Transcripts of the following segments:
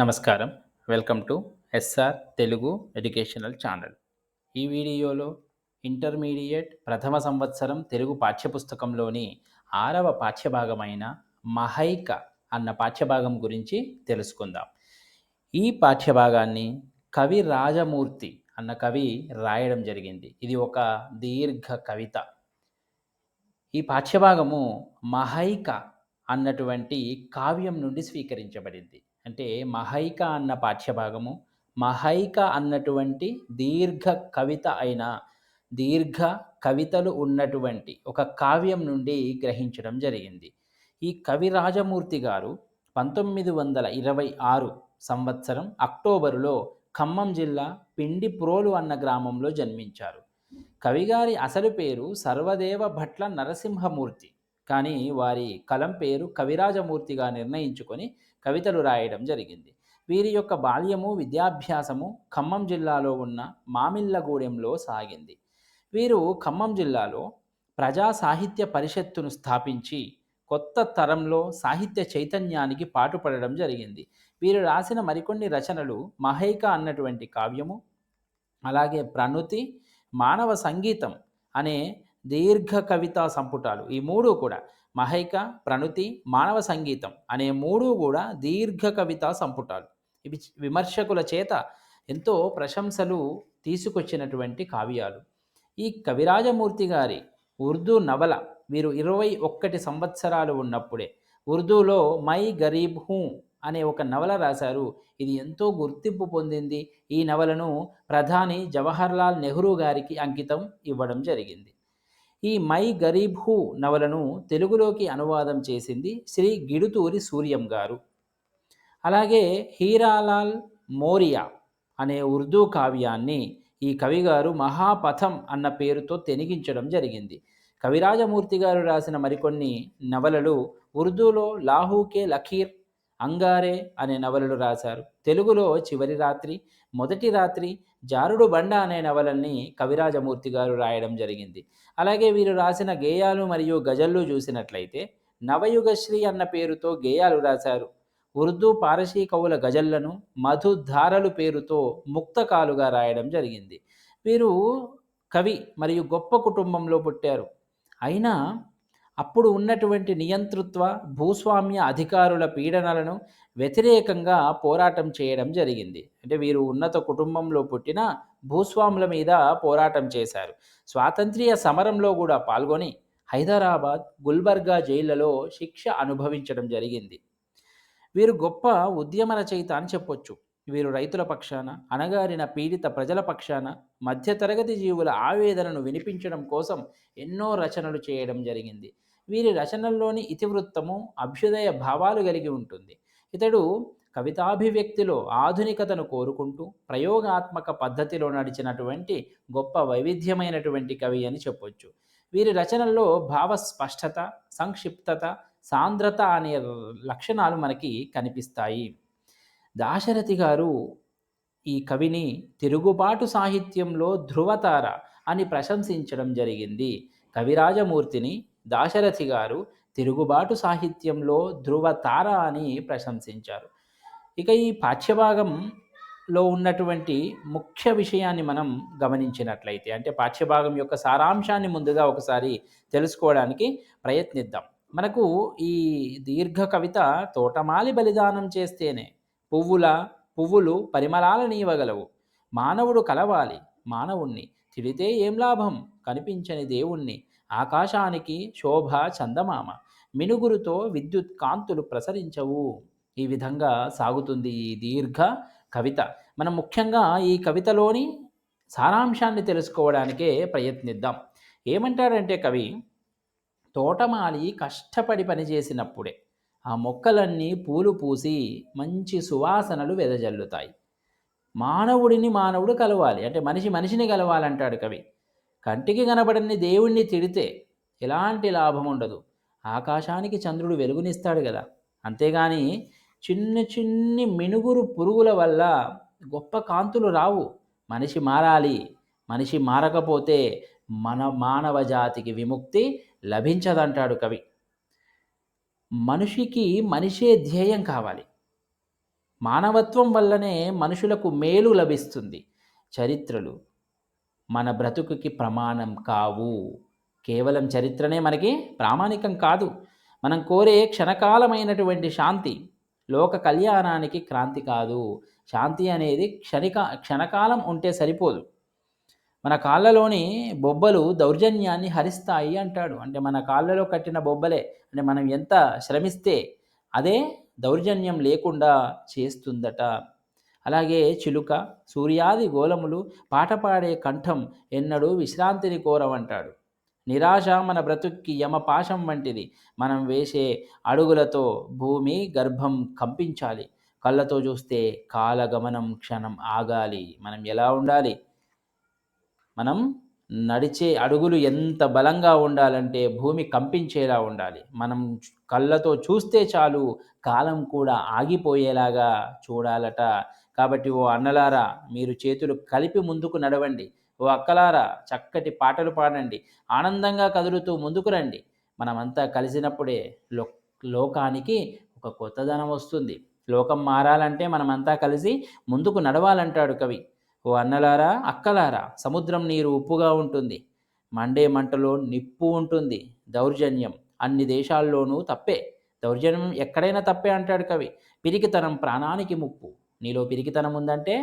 నమస్కారం. Welcome to SR Telugu educational channel. ఈ వీడియోలో ఇంటర్మీడియట్ ప్రథమ సంవత్సరం తెలుగు పాఠ్యపుస్తకంలోని ఆరవ పాఠ్యభాగమైన మహైక అన్న పాఠ్యభాగం గురించి తెలుసుకుందాం. ఈ పాఠ్యభాగాన్ని కవి రాజమూర్తి అన్న కవి రాయడం జరిగింది. ఇది ఒక దీర్ఘ కవిత. ఈ పాఠ్యభాగము మహైక అన్నటువంటి కావ్యం నుండి స్వీకరించబడింది. అంటే మహైక అన్న పాఠ్యభాగము. మహైక అన్నటువంటి దీర్ఘ కవిత అయిన దీర్ఘ కవితలు ఉన్నటువంటి ఒక కావ్యం నుండి గ్రహించడం జరిగింది. ఈ కవి రాజమూర్తి గారు పంతొమ్మిది వందల ఇరవై ఆరు సంవత్సరం అక్టోబరులో ఖమ్మం జిల్లా పిండిప్రోలు అన్న గ్రామంలో జన్మించారు. కవిగారి అసలు పేరు సర్వదేవ భట్ల నరసింహమూర్తి. కానీ వారి కలం పేరు కవిరాజమూర్తిగా నిర్ణయించుకొని కవితలు రాయడం జరిగింది. వీరి యొక్క బాల్యము విద్యాభ్యాసము ఖమ్మం జిల్లాలో ఉన్న మామిళ్ళగూడెంలో సాగింది. వీరు ఖమ్మం జిల్లాలో ప్రజా సాహిత్య పరిషత్తును స్థాపించి కొత్త తరంలో సాహిత్య చైతన్యానికి పాటుపడడం జరిగింది. వీరు రాసిన మరికొన్ని రచనలు మహైక అన్నటువంటి కావ్యము అలాగే ప్రణుతి మానవ సంగీతం అనే దీర్ఘ కవితా సంపుటాలు. ఈ మూడు కూడా మహైక ప్రణుతి మానవ సంగీతం అనే మూడు కూడా దీర్ఘ కవితా సంపుటాలు. ఇవి విమర్శకుల చేత ఎంతో ప్రశంసలు తీసుకొచ్చినటువంటి కావ్యాలు. ఈ కవిరాజమూర్తి గారి ఉర్దూ నవల వీరు ఇరవై ఒక్కటి సంవత్సరాలు ఉన్నప్పుడే ఉర్దూలో మై గరీబ్ హూ అనే ఒక నవల రాశారు. ఇది ఎంతో గుర్తింపు పొందింది. ఈ నవలను ప్రధాని జవహర్లాల్ నెహ్రూ గారికి అంకితం ఇవ్వడం జరిగింది. ఈ మై గరీబ్ హూ నవలను తెలుగులోకి అనువాదం చేసింది శ్రీ గిడుతూరి సూర్యం గారు. అలాగే హీరాలాల్ మోరియా అనే ఉర్దూ కావ్యాన్ని ఈ కవిగారు మహాపథం అన్న పేరుతో తెనిగించడం జరిగింది. కవిరాజమూర్తి గారు రాసిన మరికొన్ని నవలలు ఉర్దూలో లాహూకే లఖీర్ అంగారే అనే నవలలు రాశారు. తెలుగులో చివరి రాత్రి మొదటి రాత్రి జారుడు బండ అనే నవలల్ని కవిరాజమూర్తి గారు రాయడం జరిగింది. అలాగే వీరు రాసిన గేయాలు మరియు గజల్లు చూసినట్లయితే నవయుగశ్రీ అన్న పేరుతో గేయాలు రాశారు. ఉర్దూ పారసీ కవుల గజల్లను మధుధారలు పేరుతో ముక్తకాలుగా రాయడం జరిగింది. వీరు కవి మరియు గొప్ప కుటుంబంలో పుట్టారు. అయినా అప్పుడు ఉన్నటువంటి నియంతృత్వ భూస్వామ్య అధికారుల పీడనలను వ్యతిరేకంగా పోరాటం చేయడం జరిగింది. అంటే వీరు ఉన్నత కుటుంబంలో పుట్టిన భూస్వాముల మీద పోరాటం చేశారు. స్వాతంత్ర్య సమరంలో కూడా పాల్గొని హైదరాబాద్ గుల్బర్గా జైళ్ళలో శిక్ష అనుభవించడం జరిగింది. వీరు గొప్ప ఉద్యమ రచయిత అని చెప్పొచ్చు. వీరు రైతుల పక్షాన అణగారిన పీడిత ప్రజల పక్షాన మధ్యతరగతి జీవుల ఆవేదనను వినిపించడం కోసం ఎన్నో రచనలు చేయడం జరిగింది. వీరి రచనల్లోని ఇతివృత్తము అభ్యుదయ భావాలు కలిగి ఉంటుంది. ఇతడు కవితాభివ్యక్తిలో ఆధునికతను కోరుకుంటూ ప్రయోగాత్మక పద్ధతిలో నడిచినటువంటి గొప్ప వైవిధ్యమైనటువంటి కవి అని చెప్పొచ్చు. వీరి రచనల్లో భావ స్పష్టత సంక్షిప్తత సాంద్రత అనే లక్షణాలు మనకి కనిపిస్తాయి. దాశరథి గారు ఈ కవిని తిరుగుబాటు సాహిత్యంలో ధృవతార అని ప్రశంసించడం జరిగింది. కవిరాజమూర్తిని దాశరథి గారు తిరుగుబాటు సాహిత్యంలో ధృవతార అని ప్రశంసించారు. ఇక ఈ పాఠ్యభాగంలో ఉన్నటువంటి ముఖ్య విషయాన్ని మనం గమనించినట్లయితే అంటే పాఠ్యభాగం యొక్క సారాంశాన్ని ముందుగా ఒకసారి తెలుసుకోవడానికి ప్రయత్నిద్దాం. మనకు ఈ దీర్ఘ కవిత తోటమాలి బలిదానం చేస్తేనే పువ్వుల పువ్వులు పరిమళాలను ఇవ్వగలవు మానవుడు కలవాలి మానవుణ్ణి. తిడితే ఏం లాభం? కనిపించని దేవుణ్ణి. ఆకాశానికి శోభ చందమామ మినుగురుతో విద్యుత్ కాంతులు ప్రసరించవు. ఈ విధంగా సాగుతుంది ఈ దీర్ఘ కవిత. మనం ముఖ్యంగా ఈ కవితలోని సారాంశాన్ని తెలుసుకోవడానికే ప్రయత్నిద్దాం. ఏమంటారంటే కవి తోటమాలి కష్టపడి పనిచేసినప్పుడే ఆ మొక్కలన్నీ పూలు పూసి మంచి సువాసనలు వెదజల్లుతాయి. మానవుడిని మానవుడు కలవాలి అంటే మనిషి మనిషిని కలవాలంటాడు కవి. కంటికి కనబడని దేవుణ్ణి తిడితే ఎలాంటి లాభం ఉండదు. ఆకాశానికి చంద్రుడు వెలుగునిస్తాడు కదా. అంతేగాని చిన్న చిన్ని మినుగురు పురుగుల వల్ల గొప్ప కాంతులు రావు. మనిషి మారాలి. మనిషి మారకపోతే మన మానవ జాతికి విముక్తి లభించదంటాడు కవి. మనిషికి మనిషే ధ్యేయం కావాలి. మానవత్వం వల్లనే మనుషులకు మేలు లభిస్తుంది. చరిత్రలు మన బ్రతుకుకి ప్రమాణం కావు. కేవలం చరిత్రనే మనకి ప్రామాణికం కాదు. మనం కోరే క్షణకాలమైనటువంటి శాంతి లోక కళ్యాణానికి క్రాంతి కాదు. శాంతి అనేది క్షణిక క్షణకాలం ఉంటే సరిపోదు. మన కాళ్ళలోని బొబ్బలు దౌర్జన్యాన్ని హరిస్తాయి అంటాడు. అంటే మన కాళ్ళలో కట్టిన బొబ్బలే అంటే మనం ఎంత శ్రమిస్తే అదే దౌర్జన్యం లేకుండా చేస్తుందట. అలాగే చిలుక సూర్యాది గోలములు పాట పాడే కంఠం ఎన్నడూ విశ్రాంతిని కోరవంటాడు. నిరాశ మన బ్రతుక్కి యమపాశం వంటిది. మనం వేసే అడుగులతో భూమి గర్భం కంపించాలి. కళ్ళతో చూస్తే కాలగమనం క్షణం ఆగాలి. మనం ఎలా ఉండాలి? మనం నడిచే అడుగులు ఎంత బలంగా ఉండాలంటే భూమి కంపించేలా ఉండాలి. మనం కళ్ళతో చూస్తే చాలు కాలం కూడా ఆగిపోయేలాగా చూడాలట. కాబట్టి ఓ అన్నలారా మీరు చేతులు కలిపి ముందుకు నడవండి. ఓ అక్కలారా చక్కటి పాటలు పాడండి. ఆనందంగా కదులుతూ ముందుకు రండి. మనమంతా కలిసినప్పుడే లో లోకానికి ఒక కొత్తదనం వస్తుంది. లోకం మారాలంటే మనమంతా కలిసి ముందుకు నడవాలంటాడు కవి. ఓ అన్నలారా అక్కలారా సముద్రం నీరు ఉప్పుగా ఉంటుంది. మండే మంటలో నిప్పు ఉంటుంది. దౌర్జన్యం అన్ని దేశాల్లోనూ తప్పే. దౌర్జన్యం ఎక్కడైనా తప్పే అంటాడు కవి. పిరికితనం ప్రాణానికి ముప్పు. నీలో పిరికితనం ఉందంటే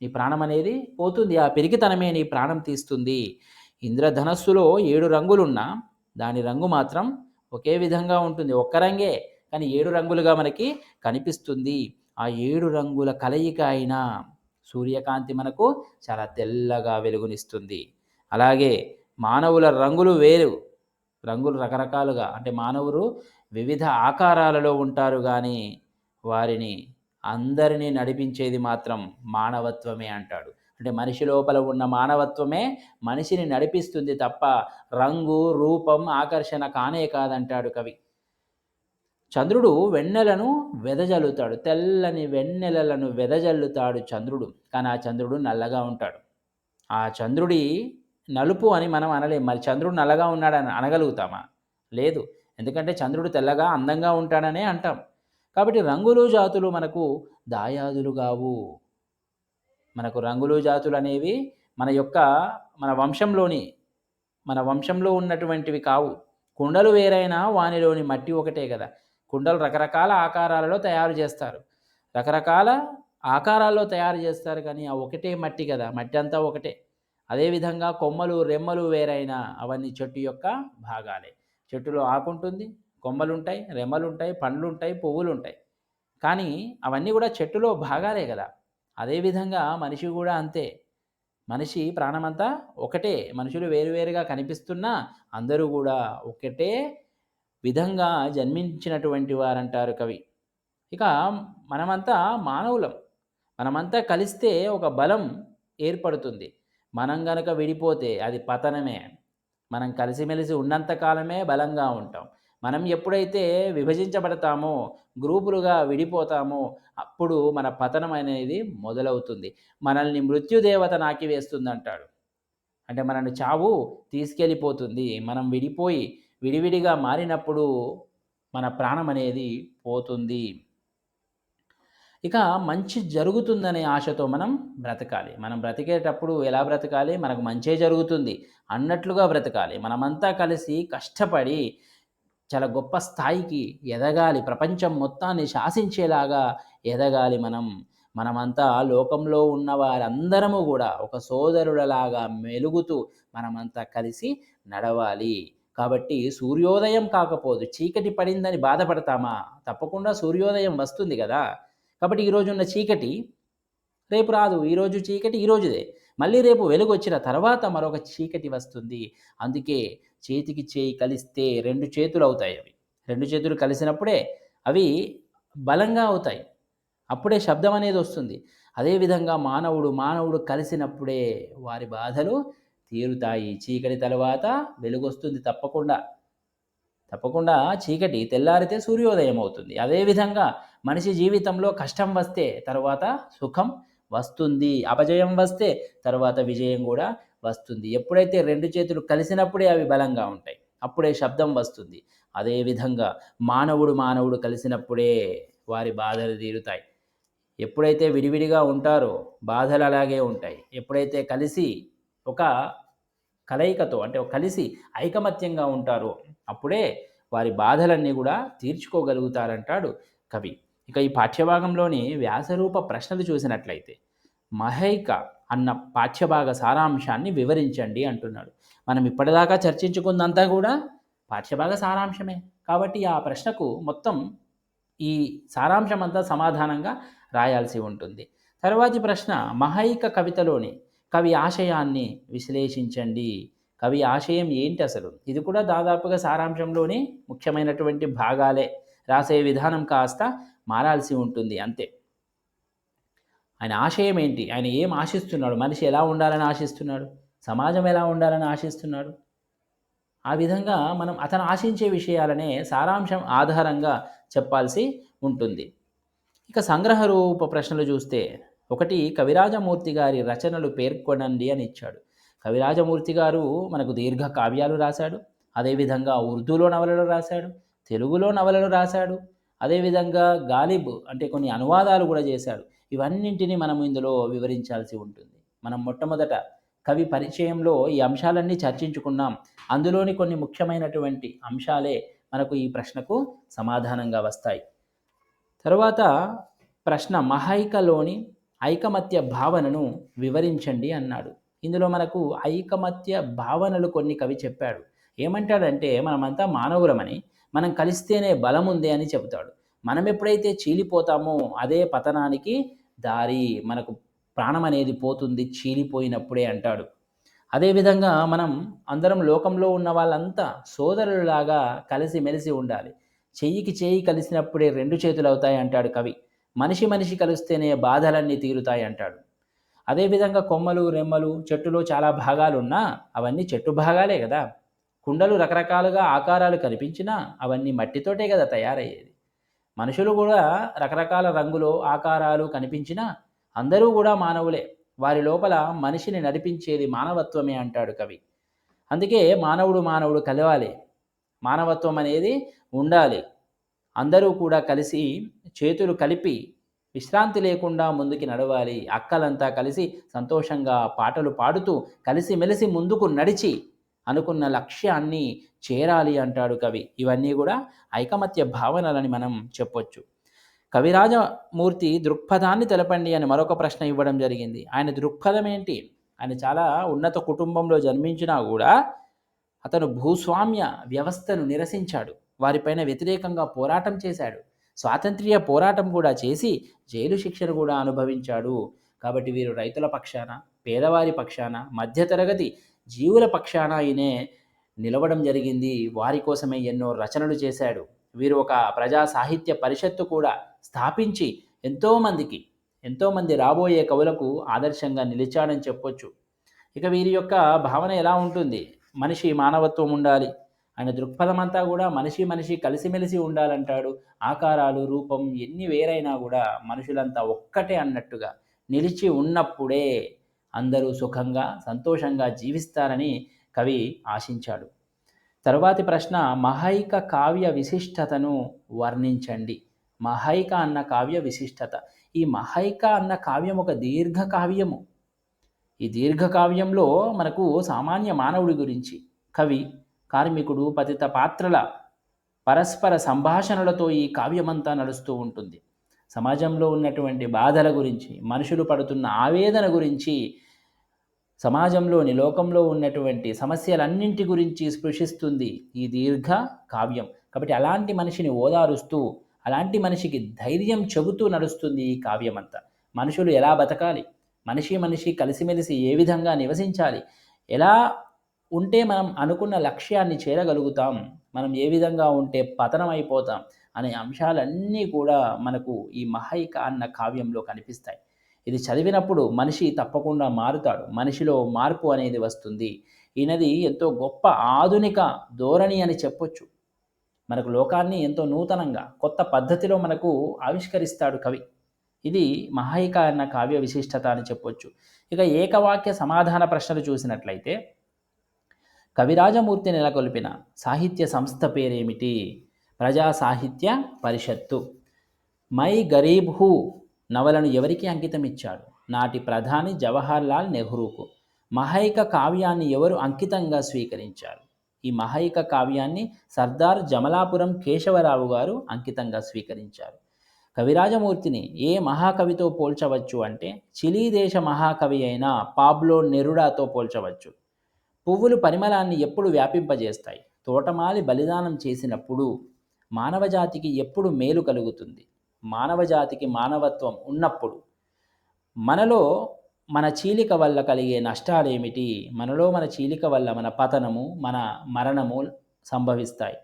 నీ ప్రాణం అనేది పోతుంది. ఆ పిరికితనమే నీ ప్రాణం తీస్తుంది. ఇంద్రధనస్సులో ఏడు రంగులున్నా దాని రంగు మాత్రం ఒకే విధంగా ఉంటుంది. ఒక్క రంగే కానీ ఏడు రంగులుగా మనకి కనిపిస్తుంది. ఆ ఏడు రంగుల కలయిక అయినా సూర్యకాంతి మనకు చాలా తెల్లగా వెలుగునిస్తుంది. అలాగే మానవుల రంగులు వేరు. రంగులు రకరకాలుగా అంటే మానవులు వివిధ ఆకారాలలో ఉంటారు కానీ వారిని అందరినీ నడిపించేది మాత్రం మానవత్వమే అంటాడు. అంటే మనిషి లోపల ఉన్న మానవత్వమే మనిషిని నడిపిస్తుంది తప్ప రంగు రూపం ఆకర్షణ కానే కాదంటాడు కవి. చంద్రుడు వెన్నెలను వెదజల్లుతాడు. తెల్లని వెన్నెలలను వెదజల్లుతాడు చంద్రుడు. కానీ ఆ చంద్రుడు నల్లగా ఉంటాడు. ఆ చంద్రుడి నలుపు అని మనం అనలేం. మరి చంద్రుడు నల్లగా ఉన్నాడని అనగలుగుతామా? లేదు. ఎందుకంటే చంద్రుడు తెల్లగా అందంగా ఉంటాడనే అంటాం. కాబట్టి రంగులు జాతులు మనకు దాయాదులు కావు. మనకు రంగులు జాతులు అనేవి మన యొక్క మన వంశంలోని మన వంశంలో ఉన్నటువంటివి కావు. కుండలు వేరైనా వానిలోని మట్టి ఒకటే కదా. కుండలు రకరకాల ఆకారాలలో తయారు చేస్తారు. రకరకాల ఆకారాల్లో తయారు చేస్తారు కానీ ఆ ఒకటే మట్టి కదా. మట్టి అంతా ఒకటే. అదేవిధంగా కొమ్మలు రెమ్మలు వేరైనా అవన్నీ చెట్టు యొక్క భాగాలే. చెట్టులో ఆకుంటుంది కొమ్మలు ఉంటాయి పండ్లుంటాయి పువ్వులుంటాయి. పండ్లు ఉంటాయి పువ్వులు ఉంటాయి కానీ అవన్నీ కూడా చెట్టులో భాగాలే కదా. అదేవిధంగా మనిషి కూడా అంతే. మనిషి ప్రాణమంతా ఒకటే. మనుషులు వేరువేరుగా కనిపిస్తున్నా అందరూ కూడా ఒకటే విధంగా జన్మించినటువంటి వారంటారు కవి. ఇక మనమంతా మానవులం. మనమంతా కలిస్తే ఒక బలం ఏర్పడుతుంది. మనం గనక విడిపోతే అది పతనమే. మనం కలిసిమెలిసి ఉన్నంతకాలమే బలంగా ఉంటాం. మనం ఎప్పుడైతే విభజించబడతామో గ్రూపులుగా విడిపోతామో అప్పుడు మన పతనం అనేది మొదలవుతుంది. మనల్ని మృత్యుదేవత నాకివేస్తుంది అంటాడు అంటే మనల్ని చావు తీసుకెళ్ళిపోతుంది. మనం విడిపోయి విడివిడిగా మారినప్పుడు మన ప్రాణం అనేది పోతుంది. ఇక మంచి జరుగుతుందనే ఆశతో మనం బ్రతకాలి. మనం బ్రతికేటప్పుడు ఎలా బ్రతకాలి? మనకు మంచే జరుగుతుంది. అన్నట్లుగా బ్రతకాలి. మనమంతా కలిసి కష్టపడి చాలా గొప్ప స్థాయికి ఎదగాలి. ప్రపంచం మొత్తాన్ని శాసించేలాగా ఎదగాలి మనం. మనమంతా లోకంలో ఉన్న వారందరము కూడా ఒక సోదరులలాగా మెలుగుతూ మనమంతా కలిసి నడవాలి. కాబట్టి సూర్యోదయం కాకపోదు చీకటి పడిందని బాధపడతామా? తప్పకుండా సూర్యోదయం వస్తుంది కదా. కాబట్టి ఈరోజు ఉన్న చీకటి రేపు రాదు. ఈరోజు చీకటి ఈరోజుదే మళ్ళీ రేపు వెలుగు వచ్చిన తర్వాత మరొక చీకటి వస్తుంది. అందుకే చేతికి చేయి కలిస్తే రెండు చేతులు అవుతాయి అవి. రెండు చేతులు కలిసినప్పుడే అవి బలంగా అవుతాయి. అప్పుడే శబ్దం అనేది వస్తుంది. అదేవిధంగా మానవుడు మానవుడు కలిసినప్పుడే వారి బాధలు తీరుతాయి. చీకటి తర్వాత వెలుగొస్తుంది తప్పకుండా. తప్పకుండా చీకటి తెల్లారితే సూర్యోదయం అవుతుంది. అదేవిధంగా మనిషి జీవితంలో కష్టం వస్తే తర్వాత సుఖం వస్తుంది. అపజయం వస్తే తర్వాత విజయం కూడా వస్తుంది. ఎప్పుడైతే రెండు చేతులు కలిసినప్పుడే అవి బలంగా ఉంటాయి. అప్పుడే శబ్దం వస్తుంది. అదేవిధంగా మానవుడు మానవుడు కలిసినప్పుడే వారి బాధలు తీరుతాయి. ఎప్పుడైతే విడివిడిగా ఉంటారో బాధలు అలాగే ఉంటాయి. ఎప్పుడైతే కలిసి ఒక కలయికతో అంటే కలిసి ఐకమత్యంగా ఉంటారో అప్పుడే వారి బాధలన్నీ కూడా తీర్చుకోగలుగుతారంటాడు కవి. ఇక ఈ పాఠ్యభాగంలోని వ్యాసరూప ప్రశ్నలు చూసినట్లయితే మహైక అన్న పాఠ్యభాగ సారాంశాన్ని వివరించండి అంటున్నాడు. మనం ఇప్పటిదాకా చర్చించుకుందంతా కూడా పాఠ్యభాగ సారాంశమే. కాబట్టి ఆ ప్రశ్నకు మొత్తం ఈ సారాంశం అంతా సమాధానంగా రాయాల్సి ఉంటుంది. తర్వాతి ప్రశ్న మహైక కవితలోని కవి ఆశయాన్ని విశ్లేషించండి. కవి ఆశయం ఏంటి అసలు? ఇది కూడా దాదాపుగా సారాంశంలోని ముఖ్యమైనటువంటి భాగాలే. రాసే విధానం కాస్త మారాల్సి ఉంటుంది అంతే. ఆయన ఆశయం ఏంటి? ఆయన ఏం ఆశిస్తున్నాడు? మనిషి ఎలా ఉండాలని ఆశిస్తున్నాడు? సమాజం ఎలా ఉండాలని ఆశిస్తున్నాడు? ఆ విధంగా మనం అతను ఆశించే విషయాలనే సారాంశం ఆధారంగా చెప్పాల్సి ఉంటుంది. ఇక సంగ్రహ రూప ప్రశ్నలు చూస్తే ఒకటి కవిరాజమూర్తి గారి రచనలు పేర్కొనండి అని ఇచ్చాడు. కవిరాజమూర్తి గారు మనకు దీర్ఘ కావ్యాలు రాశాడు. అదేవిధంగా ఉర్దూలో నవలలు రాశాడు. తెలుగులో నవలలు రాశాడు. అదేవిధంగా గాలిబ్ అంటే కొన్ని అనువాదాలు కూడా చేశాడు. ఇవన్నింటినీ మనం ఇందులో వివరించాల్సి ఉంటుంది. మనం మొట్టమొదట కవి పరిచయంలో ఈ అంశాలన్నీ చర్చించుకున్నాం. అందులోని కొన్ని ముఖ్యమైనటువంటి అంశాలే మనకు ఈ ప్రశ్నకు సమాధానంగా వస్తాయి. తరువాత ప్రశ్న మహైకలోని ఐకమత్య భావనను వివరించండి అన్నాడు. ఇందులో మనకు ఐకమత్య భావనలు కొన్ని కవి చెప్పాడు. ఏమంటాడంటే మనమంతా మానవులమని మనం కలిస్తేనే బలం ఉంది అని చెబుతాడు. మనం ఎప్పుడైతే చీలిపోతామో అదే పతనానికి దారి మనకు ప్రాణం అనేది పోతుంది చీలిపోయినప్పుడే అంటాడు. అదేవిధంగా మనం అందరం లోకంలో ఉన్న వాళ్ళంతా సోదరులలాగా కలిసిమెలిసి ఉండాలి. చెయ్యికి చేయి కలిసినప్పుడే రెండు చేతులు అవుతాయి అంటాడు కవి. మనిషి మనిషి కలిస్తేనే బాధలన్నీ తీరుతాయి అంటాడు. అదేవిధంగా కొమ్మలు రెమ్మలు చెట్టులో చాలా భాగాలు ఉన్నా అవన్నీ చెట్టు భాగాలే కదా. కుండలు రకరకాలుగా ఆకారాలు కనిపించినా అవన్నీ మట్టితోటే కదా తయారయ్యేది. మనుషులు కూడా రకరకాల రంగులు ఆకారాలు కనిపించినా అందరూ కూడా మానవులే. వారి లోపల మనిషిని నడిపించేది మానవత్వమే అంటాడు కవి. అందుకే మానవుడు మానవుడు కలవాలి. మానవత్వం అనేది ఉండాలి. అందరూ కూడా కలిసి చేతులు కలిపి విశ్రాంతి లేకుండా ముందుకి నడవాలి. అక్కలంతా కలిసి సంతోషంగా పాటలు పాడుతూ కలిసిమెలిసి ముందుకు నడిచి అనుకున్న లక్ష్యాన్ని చేరాలి అంటాడు కవి. ఇవన్నీ కూడా ఐకమత్య భావనలని మనం చెప్పొచ్చు. కవిరాజమూర్తి దృక్పథాన్ని తెలపండి అని మరొక ప్రశ్న ఇవ్వడం జరిగింది. ఆయన దృక్పథం ఏంటి? ఆయన చాలా ఉన్నత కుటుంబంలో జన్మించినా కూడా అతను భూస్వామ్య వ్యవస్థను నిరసించాడు. వారిపైన వ్యతిరేకంగా పోరాటం చేశాడు. స్వాతంత్ర్య పోరాటం కూడా చేసి జైలు శిక్షను కూడా అనుభవించాడు. కాబట్టి వీరు రైతుల పక్షాన పేదవారి పక్షాన మధ్యతరగతి జీవుల పక్షాన ఈయనే నిలవడం జరిగింది. వారి కోసమే ఎన్నో రచనలు చేశాడు. వీరు ఒక ప్రజా సాహిత్య పరిషత్తు కూడా స్థాపించి ఎంతోమందికి ఎంతోమంది రాబోయే కవులకు ఆదర్శంగా నిలిచాడని చెప్పొచ్చు. ఇక వీరి యొక్క భావన ఎలా ఉంటుంది? మనిషి మానవత్వం ఉండాలి. ఆయన దృక్పథం అంతా కూడా మనిషి మనిషి కలిసిమెలిసి ఉండాలంటాడు. ఆకారాలు రూపం ఎన్ని వేరైనా కూడా మనుషులంతా ఒక్కటే అన్నట్టుగా నిలిచి ఉన్నప్పుడే అందరూ సుఖంగా సంతోషంగా జీవిస్తారని కవి ఆశించాడు. తరువాతి ప్రశ్న మహైక కావ్య విశిష్టతను వర్ణించండి. మహైక అన్న కావ్య విశిష్టత. ఈ మహైక అన్న కావ్యం ఒక దీర్ఘ కావ్యము. ఈ దీర్ఘ కావ్యంలో మనకు సామాన్య మానవుడి గురించి కవి కార్మికుడు పతిత పాత్రల పరస్పర సంభాషణలతో ఈ కావ్యమంతా నడుస్తూ ఉంటుంది. సమాజంలో ఉన్నటువంటి బాధల గురించి మనుషులు పడుతున్న ఆవేదన గురించి సమాజంలోని లోకంలో ఉన్నటువంటి సమస్యలన్నింటి గురించి స్పృశిస్తుంది ఈ దీర్ఘ కావ్యం. కాబట్టి అలాంటి మనిషిని ఓదారుస్తూ అలాంటి మనిషికి ధైర్యం చెబుతూ నడుస్తుంది ఈ కావ్యం అంతా మనుషులు ఎలా బతకాలి? మనిషి మనిషి కలిసిమెలిసి ఏ విధంగా నివసించాలి? ఎలా ఉంటే మనం అనుకున్న లక్ష్యాన్ని చేరగలుగుతాం? మనం ఏ విధంగా ఉంటే పతనం అయిపోతాం అనే అంశాలన్నీ కూడా మనకు ఈ మహైక అన్న కావ్యంలో కనిపిస్తాయి. ఇది చదివినప్పుడు మనిషి తప్పకుండా మారుతాడు. మనిషిలో మార్పు అనేది వస్తుంది. ఈయనది ఎంతో గొప్ప ఆధునిక ధోరణి అని చెప్పొచ్చు. మనకు లోకాన్ని ఎంతో నూతనంగా కొత్త పద్ధతిలో మనకు ఆవిష్కరిస్తాడు కవి. ఇది మహాయిక అన్న కావ్య విశిష్టత అని చెప్పొచ్చు. ఇక ఏకవాక్య సమాధాన ప్రశ్నలు చూసినట్లయితే కవిరాజమూర్తి నెలకొల్పిన సాహిత్య సంస్థ పేరేమిటి? ప్రజా సాహిత్య పరిషత్తు. మై గరీబ్ హూ నవలను ఎవరికి అంకితం ఇచ్చాడు నాటి ప్రధాని జవహర్లాల్ నెహ్రూకు. మహైక కావ్యాన్ని ఎవరు అంకితంగా స్వీకరించారు? ఈ మహైక కావ్యాన్ని సర్దార్ జమలాపురం కేశవరావు గారు అంకితంగా స్వీకరించారు. కవిరాజమూర్తిని ఏ మహాకవితో పోల్చవచ్చు అంటే చిలీ దేశ మహాకవి అయిన పాబ్లో నెరుడాతో పోల్చవచ్చు. పువ్వులు పరిమళాన్ని ఎప్పుడు వ్యాపింపజేస్తాయి? తోటమాలి బలిదానం చేసినప్పుడు మానవజాతికి ఎప్పుడు మేలు కలుగుతుంది? మానవజాతికి మానవత్వం ఉన్నప్పుడు మనలో మన చీలిక వల్ల కలిగే నష్టాలేమిటి మనలో మన చీలిక వల్ల మన పతనము మన మరణము సంభవిస్తాయి.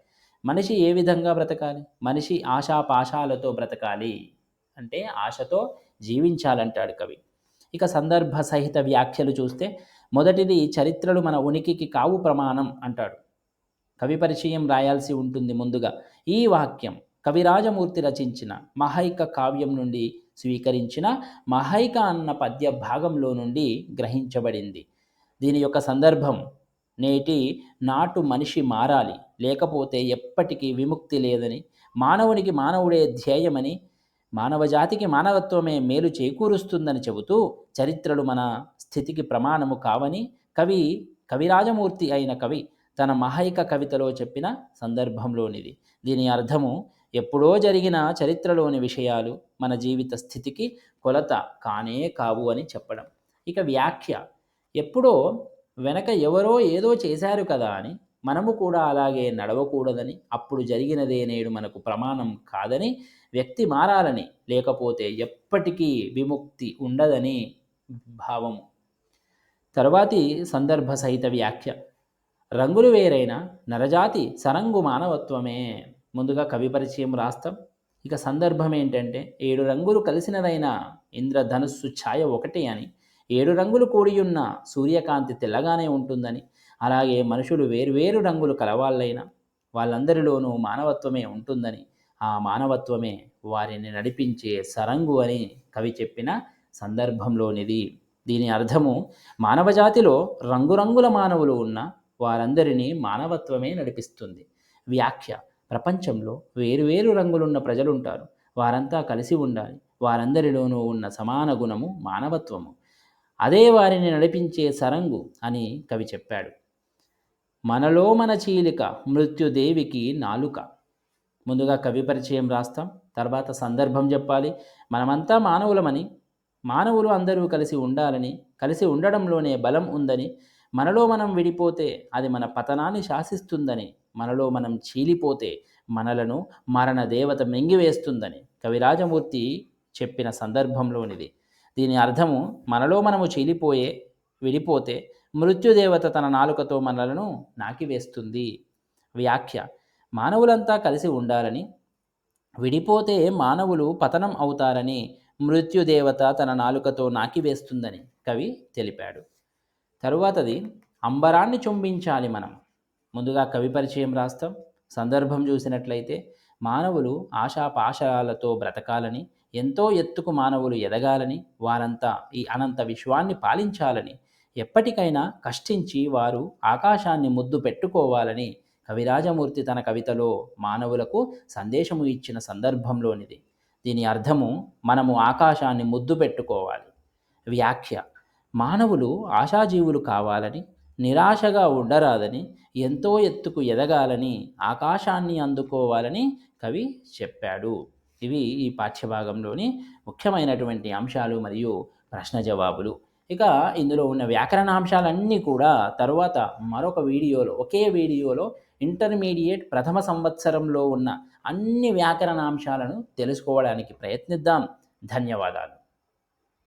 మనిషి ఏ విధంగా బ్రతకాలి? మనిషి ఆశాపాశాలతో బ్రతకాలి అంటే ఆశతో జీవించాలంటాడు కవి. ఇక సందర్భ సహిత వ్యాఖ్యలు చూస్తే మొదటిది చరిత్రలు మన ఉనికికి కావు ప్రమాణం అంటాడు. కవి పరిచయం రాయాల్సి ఉంటుంది ముందుగా. ఈ వాక్యం కవిరాజమూర్తి రచించిన మహైక కావ్యం నుండి స్వీకరించిన మహైక అన్న పద్య భాగంలో నుండి గ్రహించబడింది. దీని యొక్క సందర్భం నేటి నాటు మనిషి మారాలి లేకపోతే ఎప్పటికీ విముక్తి లేదని మానవునికి మానవుడే ధ్యేయమని మానవజాతికి మానవత్వమే మేలు చేకూరుస్తుందని చెబుతూ చరిత్రలు మన స్థితికి ప్రమాణము కావని కవి కవిరాజమూర్తి అయిన కవి తన మహైక కవితలో చెప్పిన సందర్భంలోనిది. దీని అర్థము ఎప్పుడో జరిగిన చరిత్రలోని విషయాలు మన జీవిత స్థితికి కొలత కానే కావు అని చెప్పడం. ఇక వ్యాఖ్య. ఎప్పుడో వెనక ఎవరో ఏదో చేశారు కదా అని మనము కూడా అలాగే నడవకూడదని అప్పుడు జరిగినదే నేడు మనకు ప్రమాణం కాదని వ్యక్తి మారాలని లేకపోతే ఎప్పటికీ విముక్తి ఉండదని భావము తరువాతి సందర్భ సహిత వ్యాఖ్య. రంగులు వేరైన నరజాతి సరంగు మానవత్వమే. ముందుగా కవి పరిచయం రాస్తాం. ఇక సందర్భం ఏంటంటే ఏడు రంగులు కలిసినదైన ఇంద్రధనుస్సు ఛాయ ఒకటే అని. ఏడు రంగులు కూడి ఉన్న సూర్యకాంతి తెల్లగానే ఉంటుందని. అలాగే మనుషులు వేరువేరు రంగులు కలవాళ్ళైనా వాళ్ళందరిలోనూ మానవత్వమే ఉంటుందని. ఆ మానవత్వమే వారిని నడిపించే సరంగు అని కవి చెప్పిన సందర్భంలోనిది. దీని అర్థము మానవజాతిలో రంగురంగుల మానవులు ఉన్న వారందరినీ మానవత్వమే నడిపిస్తుంది. వ్యాఖ్య ప్రపంచంలో వేరువేరు రంగులున్న ప్రజలుంటారు. వారంతా కలిసి ఉండాలి. వారందరిలోనూ ఉన్న సమాన గుణము మానవత్వము. అదే వారిని నడిపించే సరంగు అని కవి చెప్పాడు. మనలో మన చీలిక మృత్యుదేవికి నాలుక. ముందుగా కవి పరిచయం రాస్తాం. తర్వాత సందర్భం చెప్పాలి. మనమంతా మానవులమని మానవులు అందరూ కలిసి ఉండాలని కలిసి ఉండడంలోనే బలం ఉందని మనలో మనం విడిపోతే అది మన పతనాన్ని శాసిస్తుందని మనలో మనం చీలిపోతే మనలను మరణ దేవత మింగివేస్తుందని కవిరాజమూర్తి చెప్పిన సందర్భంలోనిది. దీని అర్థము మనలో మనము చీలిపోయే విడిపోతే మృత్యుదేవత తన నాలుకతో మనలను నాకివేస్తుంది. వ్యాఖ్య మానవులంతా కలిసి ఉండాలని విడిపోతే మానవులు పతనం అవుతారని మృత్యుదేవత తన నాలుకతో నాకివేస్తుందని కవి తెలిపాడు. తరువాతది అంబరాన్ని చుంబించాలి మనం. ముందుగా కవి పరిచయం రాస్తాం. సందర్భం చూసినట్లయితే మానవులు ఆశాపాశాలతో బ్రతకాలని ఎంతో ఎత్తుకు మానవులు ఎదగాలని వారంతా ఈ అనంత విశ్వాన్ని పాలించాలని ఎప్పటికైనా కష్టించి వారు ఆకాశాన్ని ముద్దు పెట్టుకోవాలని కవిరాజమూర్తి తన కవితలో మానవులకు సందేశము ఇచ్చిన సందర్భంలోనిది. దీని అర్థము మనము ఆకాశాన్ని ముద్దు పెట్టుకోవాలి. వ్యాఖ్య మానవులు ఆశాజీవులు కావాలని నిరాశగా ఉండరాదని ఎంతో ఎత్తుకు ఎదగాలని ఆకాశాన్ని అందుకోవాలని కవి చెప్పాడు. ఇవి ఈ పాఠ్యభాగంలోని ముఖ్యమైనటువంటి అంశాలు మరియు ప్రశ్న జవాబులు. ఇక ఇందులో ఉన్న వ్యాకరణ అంశాలన్నీ కూడా తరువాత మరొక వీడియోలో ఒకే వీడియోలో ఇంటర్మీడియట్ ప్రథమ సంవత్సరంలో ఉన్న అన్ని వ్యాకరణ అంశాలను తెలుసుకోవడానికి ప్రయత్నిద్దాం. ధన్యవాదాలు.